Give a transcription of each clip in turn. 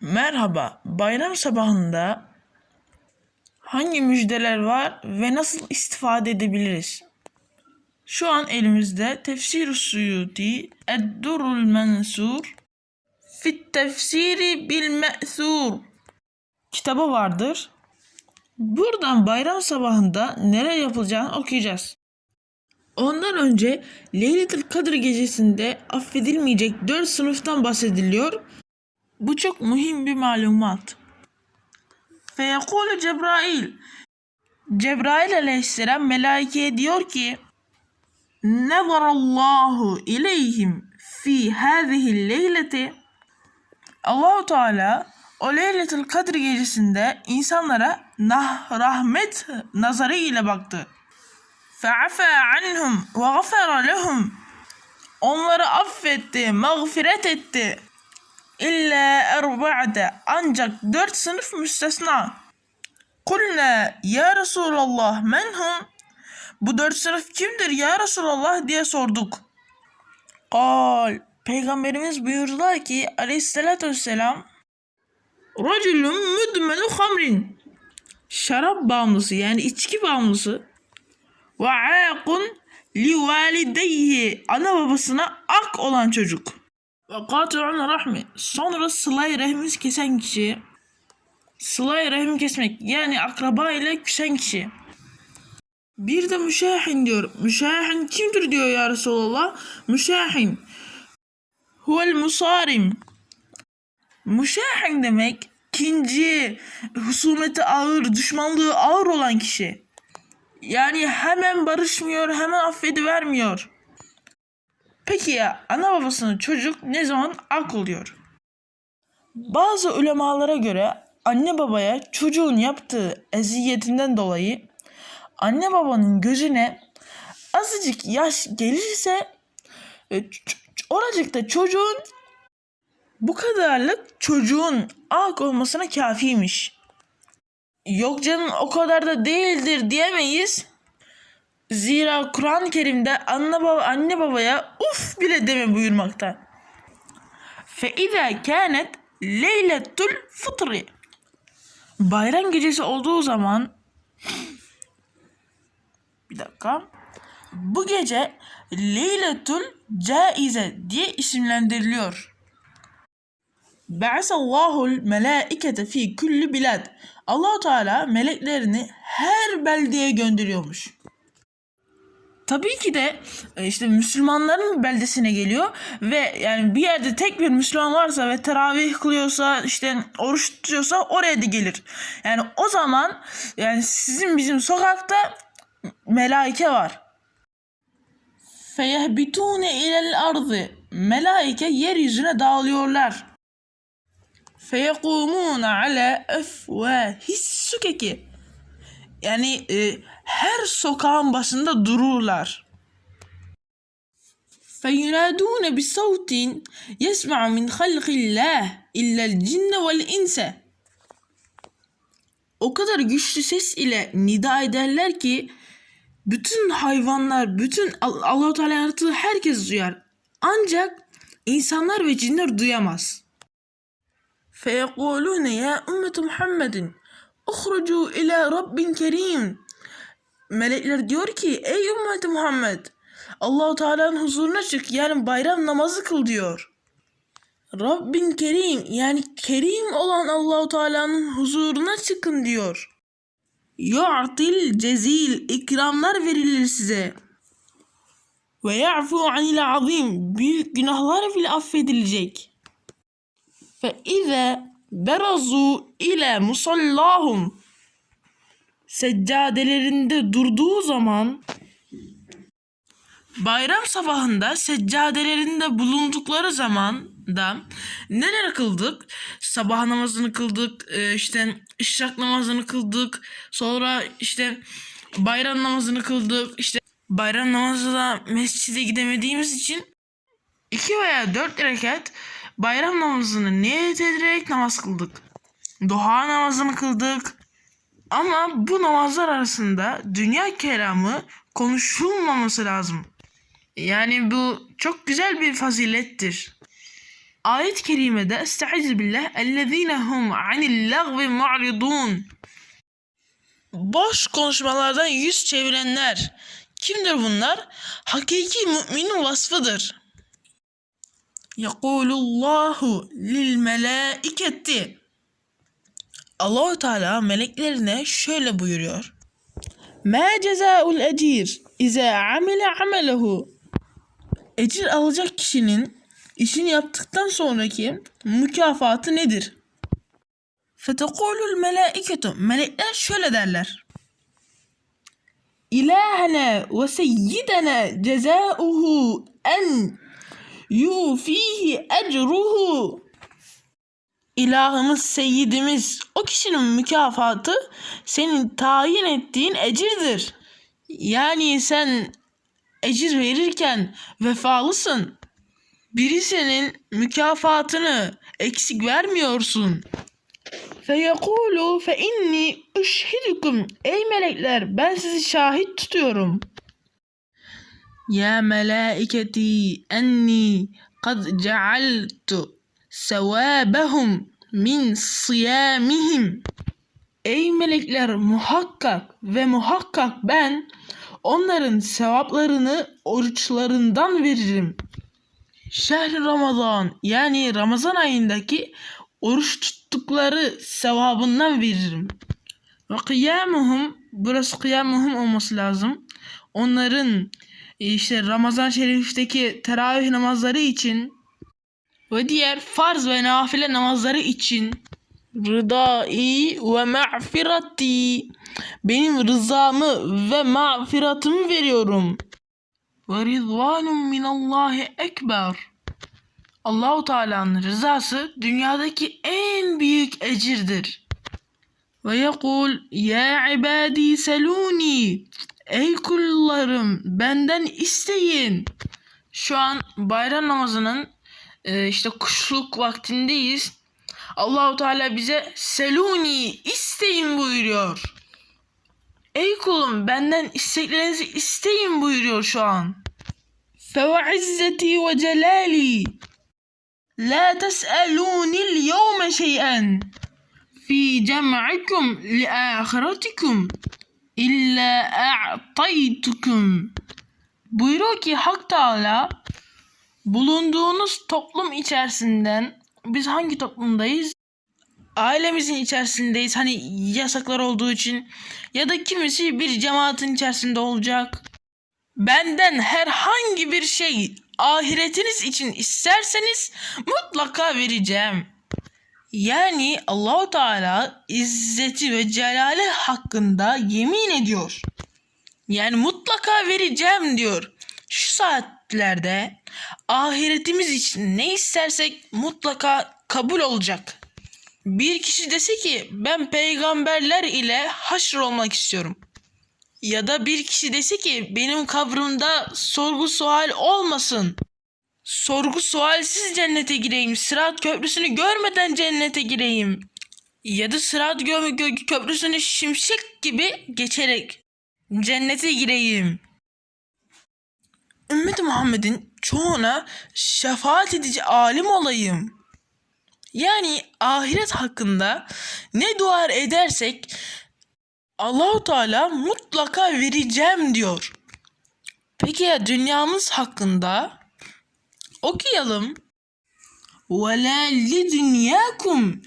Merhaba, bayram sabahında hangi müjdeler var ve nasıl istifade edebiliriz? Şu an elimizde Tefsir-i Suyuti Eddurul Mensur Fit Tefsiri Bil Me'thur kitabı vardır. Buradan bayram sabahında neler yapılacağını okuyacağız. Ondan önce Leyletul Kadir gecesinde affedilmeyecek dört sınıftan bahsediliyor. Bu çok mühim bir malumat. Feyekulu Cebrail. Cebrail aleyhisselam melaikeye diyor ki Nezarallahu ileyhim fi hâzihi leyleti Allahu Teala o Leyletul Kadir gecesinde insanlara nah rahmet nazarı ile baktı. Fe'afa anhum ve gafara lehum. Onları affetti, mağfiret etti. İlla erba'de ancak dört sınıf müstesna. Kulna ya Resulallah menhum? Bu dört sınıf kimdir ya Resulallah diye sorduk. Kal Peygamberimiz buyurdular ki aleyhissalatü vesselam Racülün müdmenu hamrin Şarap bağımlısı yani içki bağımlısı ve aakun li valideyhi ana babasına ak olan çocuk. Ve kati'un rahmi. Sonra sılay rahimiz kesen kişi. Sılay rahim kesmek yani akraba ile küsen kişi. Bir de müşahin diyor. Müşahin kimdir diyor ya Resulallah. Müşahin. Huvel musarim. Müşahin demek kinci, husumeti ağır, düşmanlığı ağır olan kişi. Yani hemen barışmıyor, hemen affedivermiyor. Peki ya ana babasının çocuk ne zaman ak oluyor? Bazı ulemalara göre anne babaya çocuğun yaptığı eziyetinden dolayı anne babanın gözüne azıcık yaş gelirse e, oracıkta çocuğun bu kadarlık çocuğun ak olmasına kafiymiş. Yok canım o kadar da değildir diyemeyiz. Zira Kur'an-ı Kerim'de anne, baba, anne babaya uf bile deme buyurmakta. Fe izâ kânet leyletul fıtri. Bayram gecesi olduğu zaman bir dakika. Bu gece Leyletul Caize diye isimlendiriliyor. Ba'asallahu melaikete fi kulli bilad. Allah Teala meleklerini her beldeye gönderiyormuş. Tabii ki de e, işte Müslümanların beldesine geliyor ve yani bir yerde tek bir Müslüman varsa ve teravih kılıyorsa işte oruç tutuyorsa oraya da gelir. Yani o zaman yani sizin bizim sokakta melaike var. Feyehbitune ilel ardı. Melaike yeryüzüne dağılıyorlar. Feyekumune ala efvahis sukeki Yani e, her sokağın başında dururlar. فينادون بصوت يسمع من خلق الله إلا الجن والإنس O kadar güçlü ses ile nida ederler ki bütün hayvanlar, bütün Al- Allah-u Teala yarattığı herkes duyar. Ancak insanlar ve cinler duyamaz. فَيَقُولُونَ يَا أُمَّةُ مُحَمَّدٍ Uhrucu ila Rabbin kerim. Melekler diyor ki ey ümmet Muhammed Allahu Teala'nın huzuruna çık yani bayram namazı kıl diyor. Rabbin kerim yani kerim olan Allahu Teala'nın huzuruna çıkın diyor. Yu'til cezil ikramlar verilir size. Ve ya'fu anil azim büyük günahlar bile affedilecek. Fe ize berazu ile musallahum seccadelerinde durduğu zaman bayram sabahında seccadelerinde bulundukları zaman da neler kıldık? Sabah namazını kıldık, e, işte işrak namazını kıldık, sonra işte bayram namazını kıldık, işte bayram namazı da mescide gidemediğimiz için iki veya dört rekat bayram namazını niyet ederek namaz kıldık. Duha namazını kıldık. Ama bu namazlar arasında dünya kelamı konuşulmaması lazım. Yani bu çok güzel bir fazilettir. ayet-i kerimede Estaizu billah ellezine hum anil lagvi mu'ridun Boş konuşmalardan yüz çevirenler. Kimdir bunlar? Hakiki müminin vasfıdır. Yekulullahu lil melaiketi. Allahu Teala meleklerine şöyle buyuruyor. Ma cezaul ecir iza amile amelehu. Ecir alacak kişinin işini yaptıktan sonraki mükafatı nedir? Fetekulul melaiketu. Melekler şöyle derler. İlahena ve seyyidena cezauhu en yufihi ecruhu. İlahımız, seyyidimiz, o kişinin mükafatı senin tayin ettiğin ecirdir. Yani sen ecir verirken vefalısın. Birisinin mükafatını eksik vermiyorsun. Feyekulu fe inni üşhidukum. Ey melekler ben sizi şahit tutuyorum. Ya melaiketi enni kad cealtu sevabahum min siyamihim. Ey melekler muhakkak ve muhakkak ben onların sevaplarını oruçlarından veririm. Şehr Ramazan yani Ramazan ayındaki oruç tuttukları sevabından veririm. Ve kıyamuhum burası kıyamuhum olması lazım. Onların işte Ramazan şerifteki teravih namazları için ve diğer farz ve nafile namazları için rıdai ve mağfirati benim rızamı ve mağfiratımı veriyorum. Ve rizvanun minallahi ekber. Allahu Teala'nın rızası dünyadaki en büyük ecirdir. Ve yekul ya ibadi seluni ey kullarım benden isteyin. Şu an bayram namazının e, işte kuşluk vaktindeyiz. Allahu Teala bize seluni isteyin buyuruyor. Ey kulum benden isteklerinizi isteyin buyuruyor şu an. Fe izzeti ve celali la tes'elunil yevme şey'en fi cem'ikum li ahiretikum illa a'taytukum. Buyuruyor ki Hak Teala bulunduğunuz toplum içerisinden biz hangi toplumdayız? Ailemizin içerisindeyiz. Hani yasaklar olduğu için ya da kimisi bir cemaatin içerisinde olacak. Benden herhangi bir şey ahiretiniz için isterseniz mutlaka vereceğim. Yani Allahu Teala izzeti ve celali hakkında yemin ediyor. Yani mutlaka vereceğim diyor. Şu saatlerde ahiretimiz için ne istersek mutlaka kabul olacak. Bir kişi dese ki ben peygamberler ile haşr olmak istiyorum. Ya da bir kişi dese ki benim kabrımda sorgu sual olmasın. Sorgu sualsiz cennete gireyim. Sırat köprüsünü görmeden cennete gireyim. Ya da sırat gö- gö- köprüsünü şimşek gibi geçerek cennete gireyim. Ümmeti Muhammed'in çoğuna şefaat edici alim olayım. Yani ahiret hakkında ne dua edersek Allahu Teala mutlaka vereceğim diyor. Peki ya dünyamız hakkında? okuyalım. Ve la li dünyakum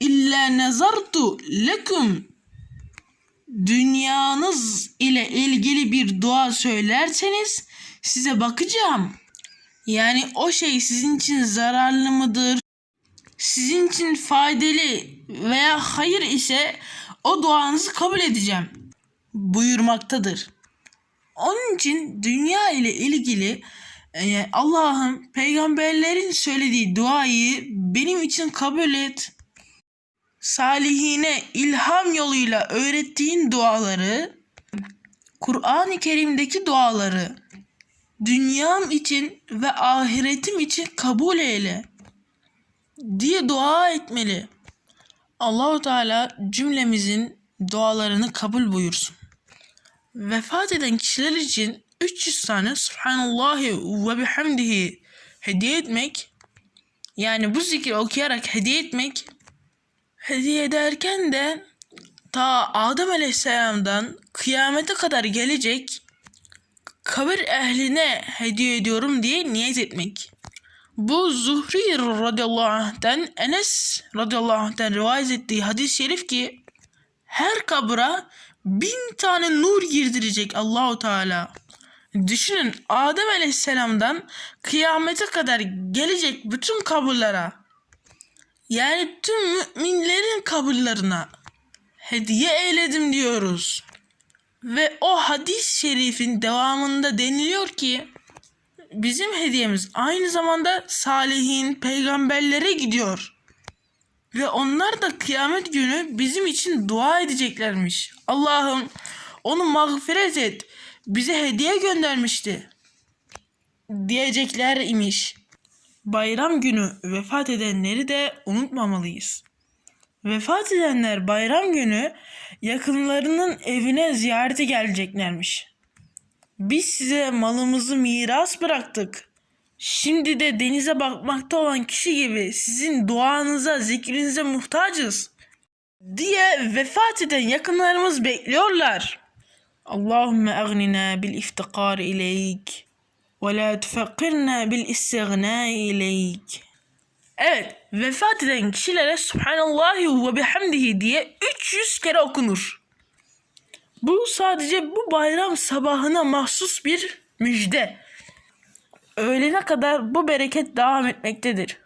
illa nazartu lekum. Dünyanız ile ilgili bir dua söylerseniz size bakacağım. Yani o şey sizin için zararlı mıdır? Sizin için faydalı veya hayır ise o duanızı kabul edeceğim buyurmaktadır. Onun için dünya ile ilgili e, Allah'ın peygamberlerin söylediği duayı benim için kabul et. Salihine ilham yoluyla öğrettiğin duaları, Kur'an-ı Kerim'deki duaları dünyam için ve ahiretim için kabul eyle diye dua etmeli. Allahu Teala cümlemizin dualarını kabul buyursun. Vefat eden kişiler için 300 tane Subhanallahi ve bihamdihi hediye etmek Yani bu zikri okuyarak hediye etmek hediye ederken de ta Adem Aleyhisselam'dan kıyamete kadar gelecek kabir ehline hediye ediyorum diye niyet etmek. Bu Zuhri radıyallahu anh'ten Enes radıyallahu anh'ten rivayet ettiği hadis-i şerif ki her kabra bin tane nur girdirecek Allahu Teala. Düşünün Adem Aleyhisselam'dan kıyamete kadar gelecek bütün kabirlere yani tüm müminlerin kabirlerine hediye eyledim diyoruz. Ve o hadis-i şerifin devamında deniliyor ki bizim hediyemiz aynı zamanda salihin peygamberlere gidiyor. Ve onlar da kıyamet günü bizim için dua edeceklermiş. Allah'ım onu mağfiret et. Bize hediye göndermişti. Diyecekler imiş. Bayram günü vefat edenleri de unutmamalıyız. Vefat edenler bayram günü yakınlarının evine ziyarete geleceklermiş. Biz size malımızı miras bıraktık. Şimdi de denize bakmakta olan kişi gibi sizin duanıza, zikrinize muhtacız diye vefat eden yakınlarımız bekliyorlar. Bil iftikar ileyk ve la tufekkirna bil istigna ileyk. Evet, vefat eden kişilere Subhanallahi ve bihamdihi diye 300 kere okunur. Bu sadece bu bayram sabahına mahsus bir müjde. Öğlene kadar bu bereket devam etmektedir.